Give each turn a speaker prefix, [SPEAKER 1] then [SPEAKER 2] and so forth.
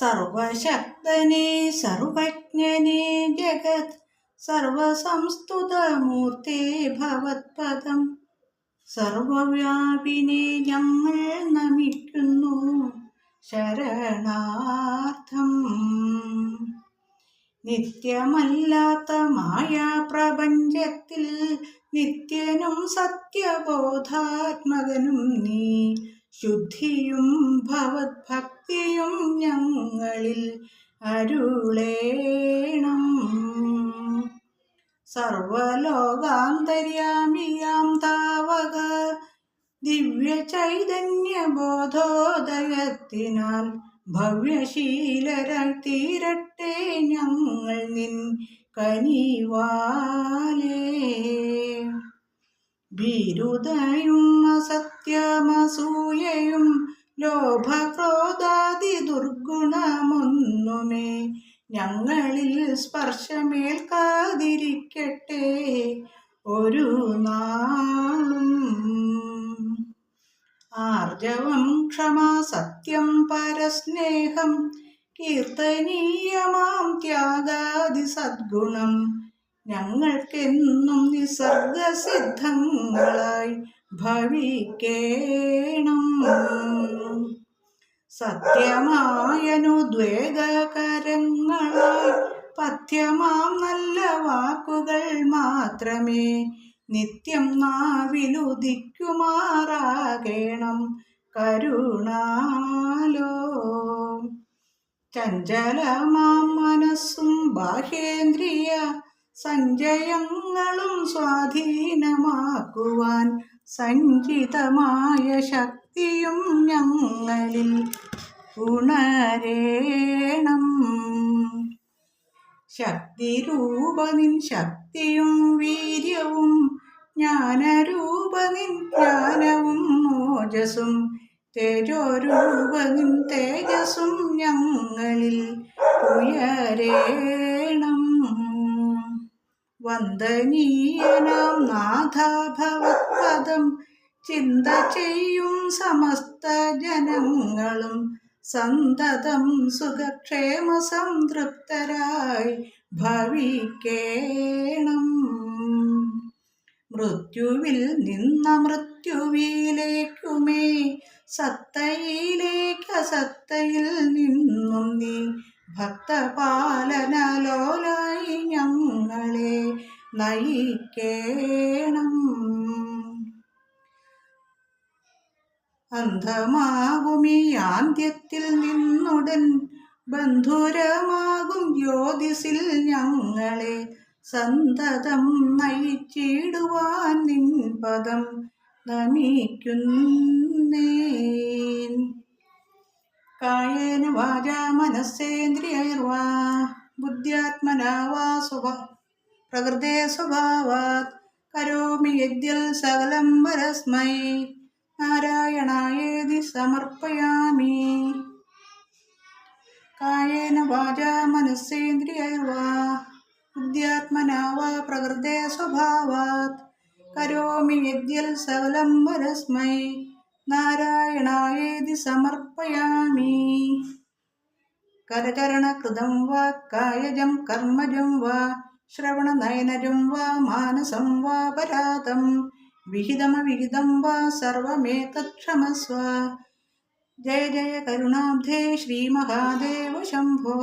[SPEAKER 1] സർവശക്തനെ സർവജ്ഞനെ ജഗത് സർവസംസ്തുതമൂർത്തേ ഭവത്പദം. സർവവ്യാപിനെ ഞങ്ങൾ നമിക്കുന്നു ശരണാർത്ഥം. നിത്യമല്ലാത്ത മായാപ്രപഞ്ചത്തിൽ നിത്യനും സത്യബോധാത്മകനും നീ. ശുദ്ധിയും ഭവത്ഭക്തിയും ഞങ്ങളിൽ അരുളേണം. സർവലോകാന്തര്യാമിയാം താവക ദിവ്യ ചൈതന്യ ബോധോദയത്തിനാൽ ഭവ്യശീലരായി തീരട്ടെ ഞങ്ങൾ നിൻ കനിവാലേ. ഭീരുതയും അസത്യമസൂയയും ലോഭക്രോധാദി ദുർഗുണമൊന്നുമേ ഞങ്ങളിൽ സ്പർശമേൽക്കാതിരിക്കട്ടെ. ഒരു നാളും ആർജവം ക്ഷമ സത്യം പരസ്നേഹം കീർത്തനീയമാം ത്യാഗാദി സദ്ഗുണം ഞങ്ങൾക്കെന്നും നിസർഗസിദ്ധങ്ങളായി ഭവിക്കേണം. സത്യമായനുദ്വേഗകരങ്ങളായി പഥ്യമാം നല്ല വാക്കുകൾ മാത്രമേ നിത്യം നാവിലുദിക്കുമാറാകേണം. കരുണാലോ. ചഞ്ചലമാം മനസ്സും ബാഹ്യേന്ദ്രിയ സഞ്ചയങ്ങളും സ്വാധീനമാക്കുവാൻ സഞ്ചിതമായ ശക്തിയും ഞങ്ങളിൽ ഉണരേണം. ശക്തിരൂപനിൻ ശക്തിയും വീര്യവും ജ്ഞാനരൂപനിൻ ജ്ഞാനവും മോജസും തേജോരൂപനിൻ തേജസ്സും ഞങ്ങളിൽ ഉയരേണം വന്ദനീയനാം നാഥാഭവത്പദം. ചിന്ത ചെയ്യും സമസ്ത ജനങ്ങളും. സന്തതം സുഖക്ഷേമ സംതൃപ്തരായി ഭവിക്കേണം. മൃത്യുവിൽ നിന്ന മൃത്യുവിലേക്കുമേ. സത്തയിലേക്ക് അസത്തയിൽ നിന്നും നീ ഭക്തപാലനലോലായി ഞങ്ങളെ നയിക്കേണം. അന്ധമാകുമി ആന്ത്യത്തിൽ നിന്നുടൻ ബന്ധുരമാകും ജ്യോതിസിൽ ഞങ്ങളെ. സന്തതം നയിച്ചിടുവാൻ നിൻ പദം നമിക്കുന്നേൻ. കായേന വാച മനസ്സേന്ദ്രിയൈർവാ ബുദ്ധ്യാത്മനാ വാ സ്വഭ പ്രകൃതേ സ്വഭാവാത് കരോമി യദ്യൽ സകലം വരസ്മൈ നാരായണായേതി സമർപ്പയാമി കായേന വാച മനസ്സേന്ദ്രിയൈർവാ ബുദ്ധ്യാത്മനാ വാ പ്രകൃതേ സ്വഭാവാത് കരോമി യദ്യൽ സകലം പരസ്മൈ നാരായണായേതി സമർപ്പയാമി. കരചരണകൃതം വാ കായജം കർമ്മജം വാ ശ്രവണനയനജം വാ മാനസം വാ പരാതം. വിഹിതമവിഹിതം വാ സർവമേതക്ഷമസ്വ ജയ ജയ കരുണാബ്ധേ ശ്രീമഹാദേവ ശംഭോ.